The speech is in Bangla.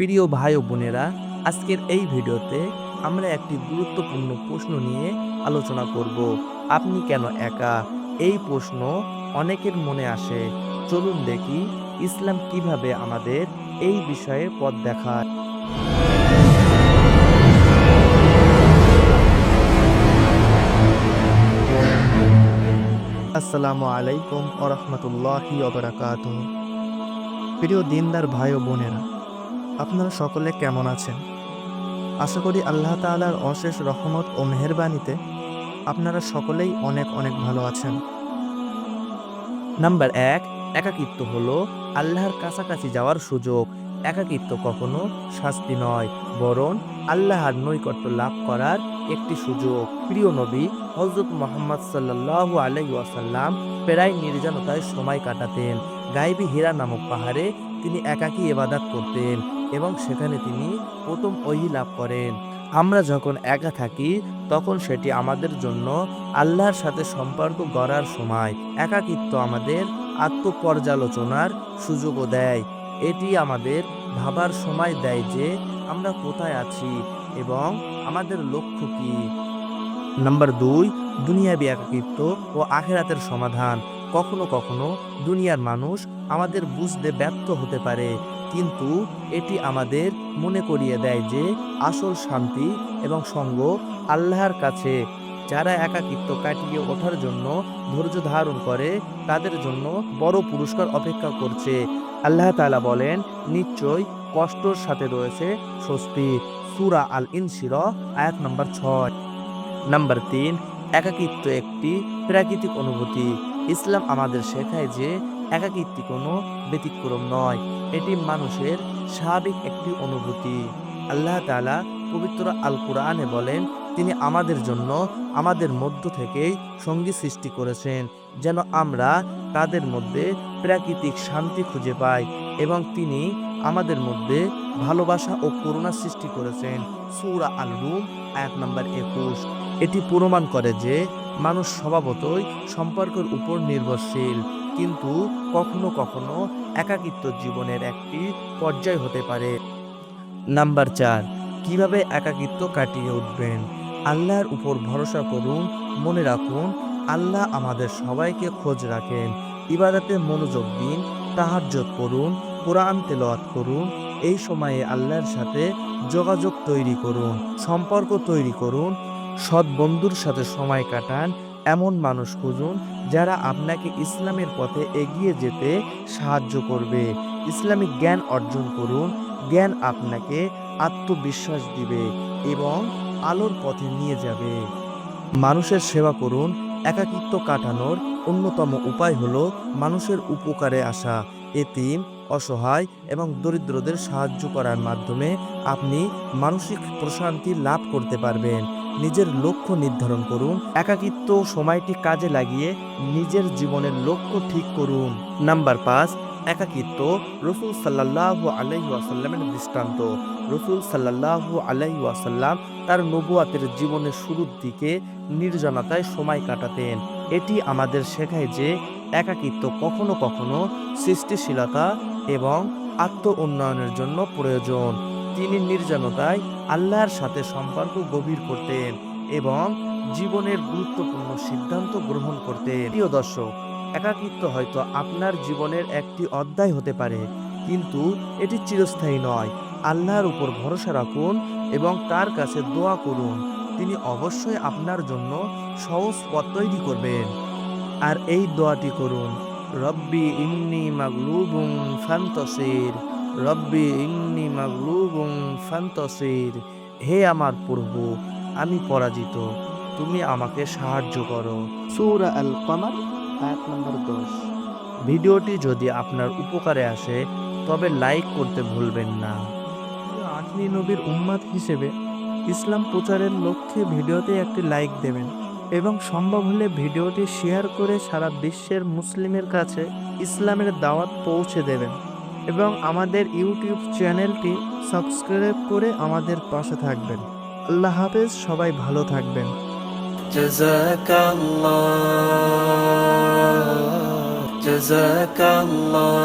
প্রিয় ভাই ও বোনেরা, আজকের এই ভিডিওতে আমরা একটি গুরুত্বপূর্ণ প্রশ্ন নিয়ে আলোচনা করব। আপনি কেন একা? এই প্রশ্ন অনেকের মনে আসে। চলুন দেখি ইসলাম কীভাবে আমাদের এই বিষয়ে পথ দেখায়। আসসালামু আলাইকুম ওরহমতুল্লাহি ওবরাকাত প্রিয় দিনদার ভাই ও বোনেরা আপনারা সকলে কেমন আছেন? আশা করি আল্লাহ তাআলার অশেষ রহমত ও মেহেরবানিতে আপনারা সকলেই অনেক অনেক ভালো আছেন। নাম্বার এক, একাকিত্ব হলো আল্লাহর কাছাকাছি যাওয়ার সুযোগ। একাকিত্ব কখনো শাস্তি নয়, বরং আল্লাহর নৈকট্য লাভ করার একটি সুযোগ। প্রিয় নবী হজরত মোহাম্মদ সাল্লাল্লাহু আলাইহি ওয়াসাল্লাম প্রায় নির্জনতায় সময় কাটাতেন। গাইবি হীরা নামক পাহাড়ে তিনি একাকী এবাদাত করতেন। এবং সেখানে তিনি প্রথম ওহি লাভ করেন। আমরা যখন একা থাকি, তখন সেটি আমাদের জন্য আল্লাহর সাথে সম্পর্ক গড়ার সময়। একাকিত্ব আমাদের আত্মপর্যালোচনার সুযোগও দেয়। এটি আমাদের ভাবার সময় দেয় যে আমরা কোথায় আছি এবং আমাদের লক্ষ্য কি। নাম্বার দুই, দুনিয়াবি একাকিত্ব ও আখেরাতের সমাধান। কখনো কখনো দুনিয়ার মানুষ আমাদের বুঝতে ব্যর্থ হতে পারে। কিন্তু এটি আমাদের মনে করিয়ে দেয় যে আসল শান্তি এবং সঙ্গ আল্লাহর কাছে। যারা একাকিত্ব কাটিয়ে ওঠার জন্য ধৈর্য ধারণ করে, তাদের জন্য বড় পুরস্কার অপেক্ষা করছে। আল্লাহ তালা বলেন, নিশ্চয় কষ্টর সাথে রয়েছে স্বস্তি। সুরা আল ইনসির আয়াত নম্বর ছয়। নাম্বার তিন, একাকিত্ব একটি প্রাকৃতিক অনুভূতি। ইসলাম আমাদের শেখায় যে একাকিত্ব কোনো ব্যতিক্রম নয়। এটি মানুষের স্বাভাবিক একটি অনুভূতি। আল্লাহ তাআলা পবিত্র আল কুরআনে বলেন, তিনি আমাদের জন্য আমাদের মধ্য থেকেই সঙ্গী সৃষ্টি করেছেন, যেন আমরা তাদের মধ্যে প্রাকৃতিক শান্তি খুঁজে পাই এবং তিনি আমাদের মধ্যে ভালোবাসা ও করুণা সৃষ্টি করেছেন। সূরা আল রুম এক নম্বর একুশ। এটি প্রমাণ করে যে মানুষ স্বভাবতই সম্পর্কের উপর নির্ভরশীল। কিন্তু কখনো কখনো একাকিত্ব জীবনের একটি পর্যায় হতে পারে। নাম্বার চার, কীভাবে একাকিত্ব কাটিয়ে উঠবেন? আল্লাহর উপর ভরসা করুন, মনে রাখুন, আল্লাহ আমাদের সবাইকে খোঁজ রাখেন। ইবাদতে মনোযোগ দিন তাহাজ্জত করুন কোরআন তেলাওয়াত করুন, এই সময়ে আল্লাহর সাথে যোগাযোগ তৈরি করুন, সম্পর্ক তৈরি করুন, সৎ বন্ধুর সাথে সময় কাটান এমন মানুষ খুঁজুন যারা আপনাকে ইসলামের পথে এগিয়ে যেতে সাহায্য করবে। ইসলামিক জ্ঞান অর্জন করুন, জ্ঞান আপনাকে আত্মবিশ্বাস দিবে এবং আলোর পথে নিয়ে যাবে। মানুষের সেবা করুন, একাকিত্ব কাটানোর অন্যতম উপায় হল মানুষের উপকারে আসা। এতিম, অসহায় এবং দরিদ্রদের সাহায্য করার মাধ্যমে আপনি মানসিক প্রশান্তি লাভ করতে পারবেন। নিজের লক্ষ্য নির্ধারণ করুন, একাকিত্ব সময়টি কাজে লাগিয়ে নিজের জীবনের লক্ষ্য ঠিক করুন। নাম্বার পাঁচ, একাকিত্ব রসুল সাল্লাহু আলাইহি ওয়াসাল্লামের দৃষ্টান্ত। রসুল সাল্লাহু আলাইহি ওয়াসাল্লাম তার নবুয়াতের জীবনের শুরুর দিকে নির্জনতায় সময় কাটাতেন। এটি আমাদের শেখায় যে একাকিত্ব কখনো কখনো সৃষ্টিশীলতা এবং আত্ম উন্নয়নের জন্য প্রয়োজন। তিনি নির্জনতায় আল্লাহর সাথে সম্পর্ক গভীর করতেন এবং জীবনের গুরুত্বপূর্ণ সিদ্ধান্ত গ্রহণ করতেন। প্রিয় দর্শক, একাকিত্ব হয়তো আপনার জীবনের একটি অধ্যায় হতে পারে, কিন্তু এটি চিরস্থায়ী নয়। আল্লাহর উপর ভরসা রাখুন এবং তার কাছে দোয়া করুন। তিনি অবশ্যই আপনার জন্য সহজ পথ তৈরি করবেন। আর এই দোয়াটি করুন, রব্বি ইন্নি মাগলুবুং ফান্তসির। রব্বি ইন্নি মাগলুবুং ফান্তসির। হে আমার প্রভু আমি পরাজিত। তুমি আমাকে সাহায্য করো। সূরা আল কমার আয়াত নম্বর দশ। ভিডিওটি যদি আপনার উপকারে আসে তবে লাইক করতে ভুলবেন না। আখনি নবীর উম্মাদ হিসেবে ইসলাম প্রচারের লক্ষ্যে ভিডিওতে একটি লাইক দেবেন এবং সম্ভব হলে ভিডিওটি শেয়ার করে সারা বিশ্বের মুসলিমের কাছে ইসলামের দাওয়াত পৌঁছে দেবেন। এবং আমাদের ইউটিউব চ্যানেলটি সাবস্ক্রাইব করে আমাদের পাশে থাকবেন। আল্লাহ হাফেজ, সবাই ভালো থাকবেন। জাযাকাল্লাহ জাযাকাল্লাহ।